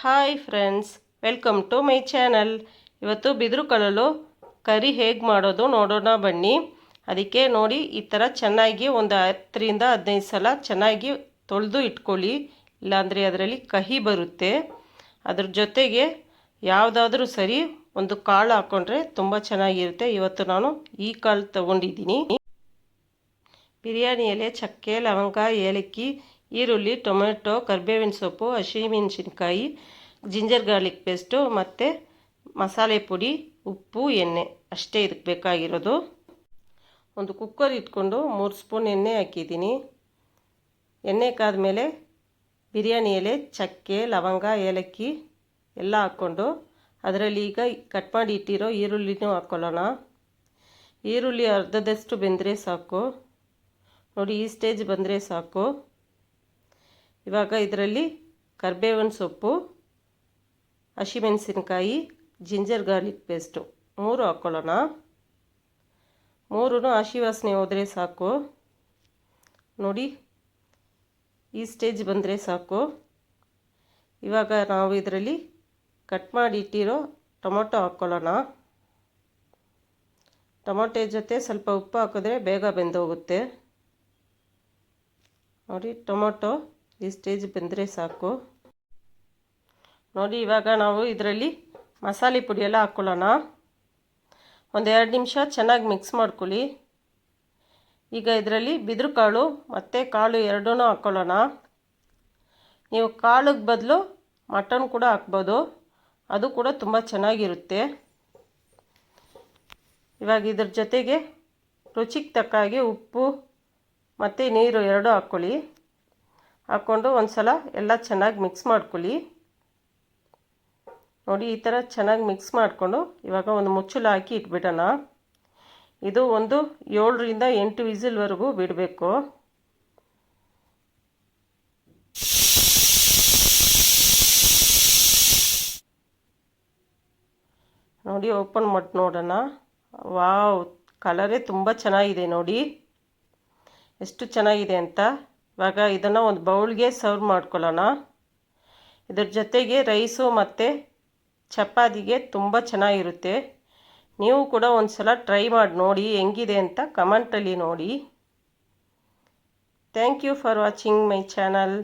Hi friends, welcome to my channel. ಇವತ್ತು ಬಿದಿರು ಕಳಲು ಕರಿ ಹೇಗೆ ಮಾಡೋದು ನೋಡೋಣ ಬನ್ನಿ. ಅದಕ್ಕೆ ನೋಡಿ, ಈ ಥರ ಚೆನ್ನಾಗಿ ಒಂದು ಹತ್ತರಿಂದ ಹದಿನೈದು ಸಲ ಚೆನ್ನಾಗಿ ತೊಳೆದು ಇಟ್ಕೊಳ್ಳಿ. ಇಲ್ಲಾಂದರೆ ಅದರಲ್ಲಿ ಕಹಿ ಬರುತ್ತೆ. ಅದ್ರ ಜೊತೆಗೆ ಯಾವುದಾದ್ರೂ ಸರಿ ಒಂದು ಕಾಳು ಹಾಕ್ಕೊಂಡ್ರೆ ತುಂಬ ಚೆನ್ನಾಗಿರುತ್ತೆ. ಇವತ್ತು ನಾನು ಈ ಕಾಳು ತಗೊಂಡಿದ್ದೀನಿ. ಬಿರಿಯಾನಿ ಎಲೆ ಚಕ್ಕೆ, ಲವಂಗ, ಏಲಕ್ಕಿ ಈರುಳ್ಳಿ, ಟೊಮೆಟೊ, ಕರಿಬೇವಿನ ಸೊಪ್ಪು ಹಸಿಮೆಣಸಿನ್ಕಾಯಿ ಜಿಂಜರ್ ಗಾರ್ಲಿಕ್ ಪೇಸ್ಟು ಮತ್ತು ಮಸಾಲೆ ಪುಡಿ, ಉಪ್ಪು, ಎಣ್ಣೆ. ಅಷ್ಟೇ ಇದಕ್ಕೆ ಬೇಕಾಗಿರೋದು. ಒಂದು ಕುಕ್ಕರ್ ಇಟ್ಕೊಂಡು ಮೂರು ಸ್ಪೂನ್ ಎಣ್ಣೆ ಹಾಕಿದ್ದೀನಿ. ಎಣ್ಣೆ ಕಾದ್ಮೇಲೆ ಬಿರಿಯಾನಿ ಎಲೆ, ಚಕ್ಕೆ, ಲವಂಗ, ಏಲಕ್ಕಿ ಎಲ್ಲ ಹಾಕ್ಕೊಂಡು ಅದರಲ್ಲಿ ಈಗ ಕಟ್ ಮಾಡಿ ಇಟ್ಟಿರೋ ಈರುಳ್ಳಿನೂ ಹಾಕ್ಕೊಳ್ಳೋಣ ಈರುಳ್ಳಿ ಅರ್ಧದಷ್ಟು ಬೆಂದರೆ ಸಾಕು. ನೋಡಿ, ಈ ಸ್ಟೇಜ್ ಬಂದರೆ ಸಾಕು. ಇವಾಗ ಇದರಲ್ಲಿ ಕರ್ಬೇವಿನ ಸೊಪ್ಪು, ಹಸಿಮೆಣಸಿನ್ಕಾಯಿ, ಜಿಂಜರ್ ಗಾರ್ಲಿಕ್ ಪೇಸ್ಟು ಮೂರು ಹಾಕ್ಕೊಳ್ಳೋಣ ಮೂರೂ ಹಸಿ ವಾಸನೆ ಹೋದರೆ ಸಾಕು. ನೋಡಿ, ಈ ಸ್ಟೇಜ್ ಬಂದರೆ ಸಾಕು. ಇವಾಗ ನಾವು ಇದರಲ್ಲಿ ಕಟ್ ಮಾಡಿ ಇಟ್ಟಿರೋ ಟೊಮೊಟೊ ಹಾಕ್ಕೊಳ್ಳೋಣ ಟೊಮೊಟೊ ಜೊತೆ ಸ್ವಲ್ಪ ಉಪ್ಪು ಹಾಕಿದ್ರೆ ಬೇಗ ಬೆಂದೋಗುತ್ತೆ. ನೋಡಿ, ಟೊಮೊಟೊ ಈ ಸ್ಟೇಜ್ ಬೆಂದರೆ ಸಾಕು. ನೋಡಿ, ಇವಾಗ ನಾವು ಇದರಲ್ಲಿ ಮಸಾಲೆ ಪುಡಿ ಎಲ್ಲ ಹಾಕ್ಕೊಳ್ಳೋಣ ಎರಡು ನಿಮಿಷ ಚೆನ್ನಾಗಿ ಮಿಕ್ಸ್ ಮಾಡ್ಕೊಳ್ಳಿ. ಈಗ ಇದರಲ್ಲಿ ಬಿದಿರು ಕಾಳು ಮತ್ತು ಕಾಳು ಎರಡೂ ಹಾಕ್ಕೊಳ್ಳೋಣ ನೀವು ಕಾಳಿಗೆ ಬದಲು ಮಟನ್ ಕೂಡ ಹಾಕ್ಬೋದು. ಅದು ಕೂಡ ತುಂಬ ಚೆನ್ನಾಗಿರುತ್ತೆ. ಇವಾಗ ಇದ್ರ ಜೊತೆಗೆ ರುಚಿಗೆ ತಕ್ಕ ಹಾಗೆ ಉಪ್ಪು ಮತ್ತು ನೀರು ಎರಡೂ ಹಾಕ್ಕೊಳ್ಳಿ ಹಾಕ್ಕೊಂಡು ಒಂದು ಸಲ ಎಲ್ಲ ಚೆನ್ನಾಗಿ ಮಿಕ್ಸ್ ಮಾಡ್ಕೊಳ್ಳಿ. ನೋಡಿ, ಈ ಥರ ಚೆನ್ನಾಗಿ ಮಿಕ್ಸ್ ಮಾಡಿಕೊಂಡು ಇವಾಗ ಒಂದು ಮುಚ್ಚಳ ಹಾಕಿ ಇಟ್ಬಿಡೋಣ. ಇದು ಒಂದು ಏಳರಿಂದ ಎಂಟು ವಿಸಿಲ್ವರೆಗೂ ಬಿಡಬೇಕು. ನೋಡಿ ಓಪನ್ ಮಾಡಿ ನೋಡೋಣ. ವಾವ್ ಕಲರೇ ತುಂಬ ಚೆನ್ನಾಗಿದೆ ನೋಡಿ. ಎಷ್ಟು ಚೆನ್ನಾಗಿದೆ ಅಂತ. ಇವಾಗ ಇದನ್ನು ಒಂದು ಬೌಲ್ಗೆ ಸರ್ವ್ ಮಾಡ್ಕೊಳ್ಳೋಣ. ಇದರ ಜೊತೆಗೆ ರೈಸು ಮತ್ತು ಚಪಾತಿಗೆ ತುಂಬ ಚೆನ್ನಾಗಿರುತ್ತೆ. ನೀವು ಕೂಡ ಒಂದು ಸಲ ಟ್ರೈ ಮಾಡಿ, ನೋಡಿ ಹೆಂಗಿದೆ ಅಂತ ಕಮೆಂಟಲ್ಲಿ ನೋಡಿ. Thank you for watching my channel